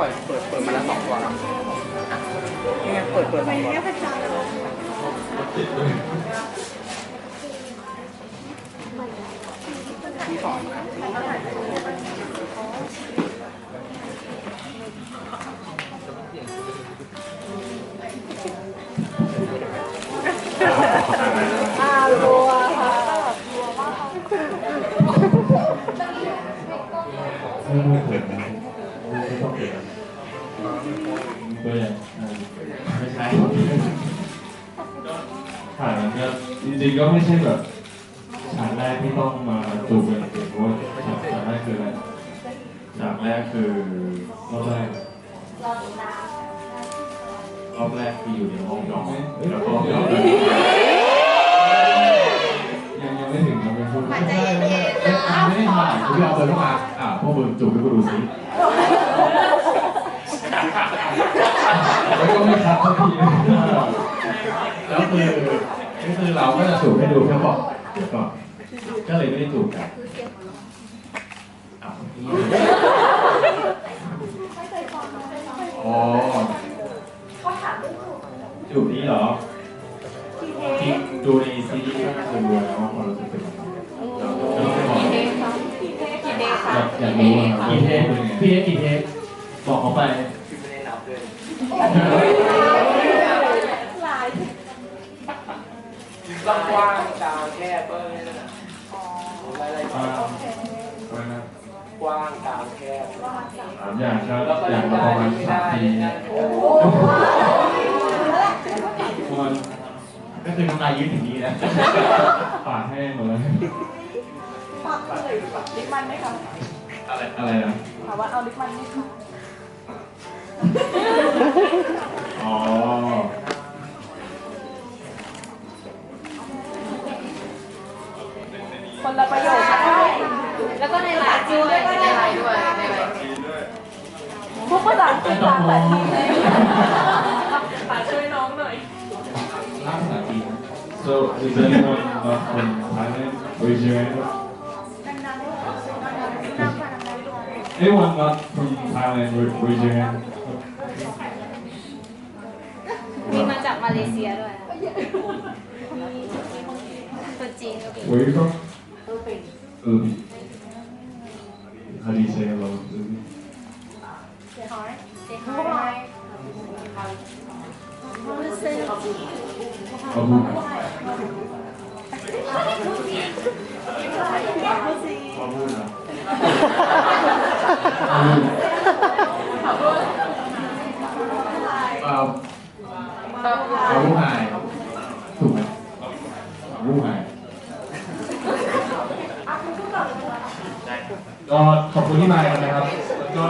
่อยเปิดเปิดมาแล้วสองตัวครับนี่ไงเปิดเปิดสองตัมีสองครับอลัวม่ไเปิดนะต้องเปิด ตัวอย่างไม่ใช่ถ่ายมันก็จริงๆก็ไม่ใช่แบบฉากแรกที่ต้องมาจูบกันเองเพราะว่าฉากแรกคืออะไรฉากแรกคือรอบแรกรอบแรกที่อยู่ในห้องนอนแล้วก็รอบแรกยังยังไม่ถึงยังไม่พูดใจเย็นๆนะไม่ได้ถ่ายคุณเอาเปิดเข้ามาอ่าพวกมึงจูบให้กูดูสิ แล้วก็ไม่คัดสักทีแล้วคือก็คือเราก็จะจูบให้ดูแค่บอกเดี๋ยวก่อนก็เลยไม่ได้จูบกันอ๋อจูบนี้เหรอที่ดูในซีรีส์ก็คือดูแล้วความรู้สึกเป็นยังไงเราเราไม่บอกกี่เดย์อยากอยากรู้ว่ากี่เทปพี่เทปกี่เทป บอกเขาไปกว้างๆกลางแคบก็ไม่ได้นะอะไรอ่าๆอะไรนะกว้างกลางแคบสามอย่างครับแล้วก็อย่างละประมาณสามทีได้ประมาณก็คือน้ำลายยืดอย่างนี้นะปากแห้งหมดเลยลิปมันไหมคะอะไรอะไรนะถามว่าเอาลิปมันไหมคะ อ๋อคนละประโยคค่ะแล้วก็ในไลน์ด้วยในไลน์ด้วยในไลน์ทุกภาษาอังกฤษต่างแต่ทีเลยฝากช่วยน้องหน่อยล่าภาษาจีน so is anyone not from Thailand raise your hand anyone not from Thailand raise your hand จากมาเลเซียด้วยคนจีนก็มี Where are you from? Ubi. How do you say hello? Ubi. เซฮาย Abu. Abu na. Abu. Abu Hai. ถูกไหม Abu Hai ก็ขอบคุณที่มากันนะครับ แล้วก็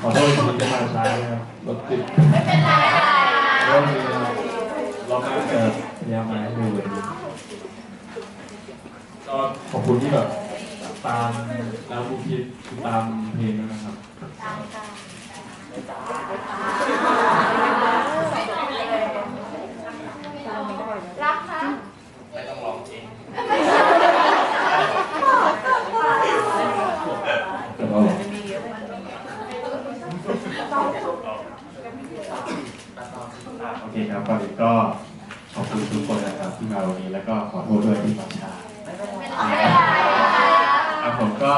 ขอโทษที่มาช้านะครับรถติดไม่เป็นไรรอบนี้รอบหน้าจะพยายามมาให้เร็วเลยก็ขอบคุณที่แบบตามแล้วผู้คิดตามเพลงด้วยนะครับ รักคะ แต่ก็ โอเคครับก่อนอื่นก็ขอบคุณทุกคนนะครับที่มาวันนี้แล้วก็ขอโทษด้วยที่มาช้าครับผมก็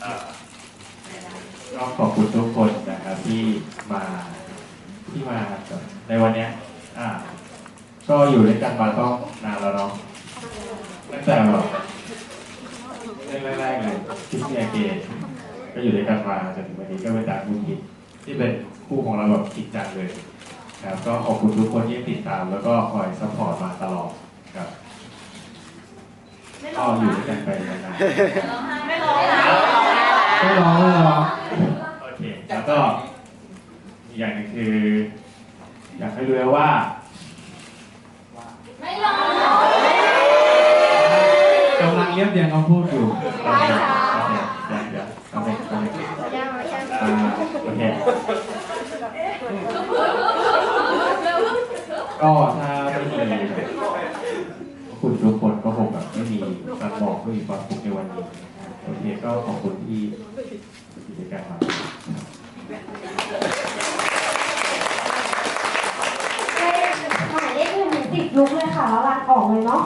เอ่อก็ขอบคุณทุกคนนะครับที่มาที่มาในวันเนี้ยอ่าก็อยู่ด้วยกันมาต้องนานแล้วเนาะตั้งแต่แบบแรกๆเลยที่พี่เกต ก็อยู่ด้วยกันมาจนถึงวันนี้ก็เป็นจากคู่คิดที่เป็นคู่ของเราแบบจริงจังเลยนะครับก็ขอบคุณทุกคนที่ติดตาม แล้วก็คอยซัพพอร์ตมาตลอดครับก็อยู่ด้วยกันไปนานๆไม่ร้องนะไม่ร้องไม่ร้องโอเคแล้วก็อีกอย่างหนึงคือ อยากให้รู้ว่า ไม่ร้องกำลังเรียบเรียงคำพูดอยู่โอเคโอเคเดี๋ยวเดี๋ยวโอเคโอเค โอเคก็ถ้าไม่มีคุณทุกคนก็คงแบบไม่มีการบอกไม่มีความสุขในวันนี้โอเคก็ขอบคุณที่กิจการมมาหมายเลขหนึ่งติดลุกเลยค่ะแล้วลาออกเลยเนาะ